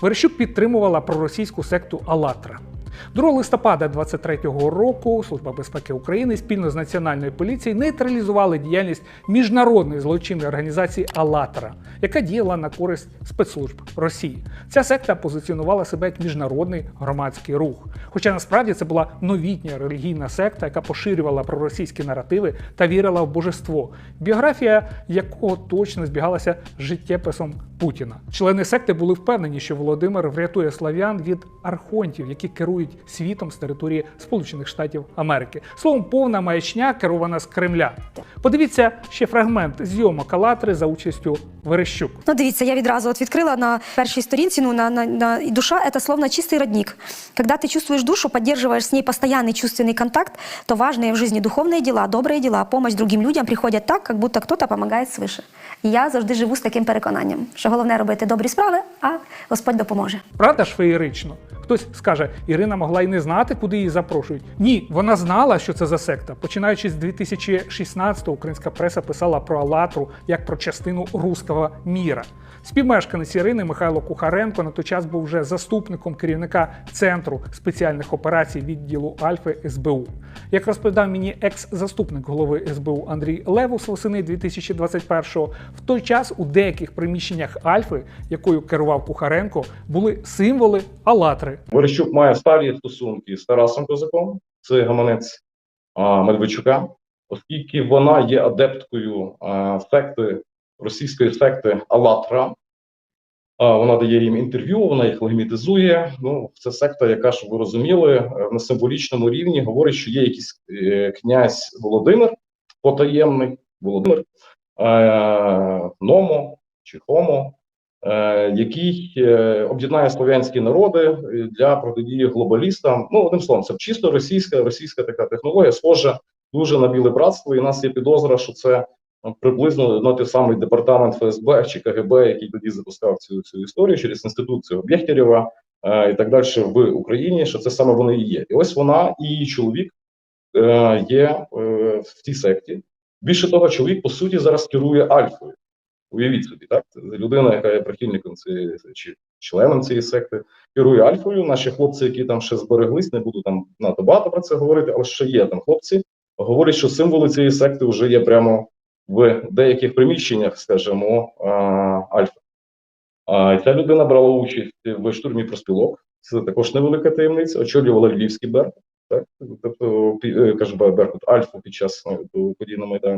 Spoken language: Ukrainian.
Верещук підтримувала проросійську секту Алатра. 2 листопада 23-го року Служба безпеки України спільно з національною поліцією нейтралізували діяльність міжнародної злочинної організації «АЛЛАТРА», яка діяла на користь спецслужб Росії. Ця секта позиціонувала себе як міжнародний громадський рух. Хоча насправді це була новітня релігійна секта, яка поширювала проросійські наративи та вірила в божество, біографія якого точно збігалася з життєписом Путіна. Члени секти були впевнені, що Володимир врятує слав'ян від архонтів, які керують світом з території Сполучених Штатів Америки. Словом, повна маячня керована з Кремля. Подивіться ще фрагмент зйомок «АЛЛАТРИ» за участю Верещук. Ну, дивіться, я відразу от відкрила на першій сторінці. Ну, на, на, на і душа це словно чистий родник. Когда ты чувствуешь душу, поддерживаешь с ней постоянный чувственный контакт, то важные в жизни духовные дела, добрые дела, помощь другим людям приходять так, как будто кто-то помогає свише. І я завжди живу з таким переконанням, що головне робити добрі справи, а Господь допоможе. Правда ж феєрично? Хтось скаже, Ірина могла й не знати, куди її запрошують. Ні, вона знала, що це за секта. Починаючи з 2016-го, українська преса писала про Алатру як про частину руського міра. Співмешканець Ірини Михайло Кухаренко на той час був вже заступником керівника центру спеціальних операцій відділу Альфи СБУ. Як розповідав мені екс-заступник голови СБУ Андрій Левус восени 2021-го, в той час у деяких приміщеннях Альфи, якою керував Кухаренко, були символи Алатри. Верещук має старі стосунки з Тарасом Козаком, це гаманець Медведчука, оскільки вона є адепткою а, секти, російської секти Алатра. А, вона дає їм інтерв'ю, вона їх легімітизує. Ну, це секта, яка, щоб ви розуміли, е, на символічному рівні говорить, що є якийсь е, князь Володимир, потаємний Володимир, е, Номо чи Хомо, який е, об'єднає слов'янські народи е, для протидії глобалістам. Ну, одним словом, це чисто російська, російська така технологія, схожа дуже на біле братство. І нас є підозра, що це ну, приблизно на той самий департамент ФСБ чи КГБ, який тоді запускав цю, цю історію через інституцію Об'єхтєрєва е, і так далі в Україні. Що це саме вони і є. І ось вона і її чоловік е, є е, в тій секті. Більше того, чоловік по суті зараз керує Альфою. Уявіть собі, так людина, яка є прихильником цієї чи членом цієї секти, керує Альфою. Наші хлопці, які там ще збереглись, не буду там надто багато про це говорити, але ще є там хлопці. Говорять, що символи цієї секти вже є прямо в деяких приміщеннях, скажімо, Альфа. А ця людина брала участь в штурмі проспілок. Це також невелика таємниця. Очолювала Львівський Беркут. Так, тобто е, кажу, Беркут Альфу під час е, подій на Майдані.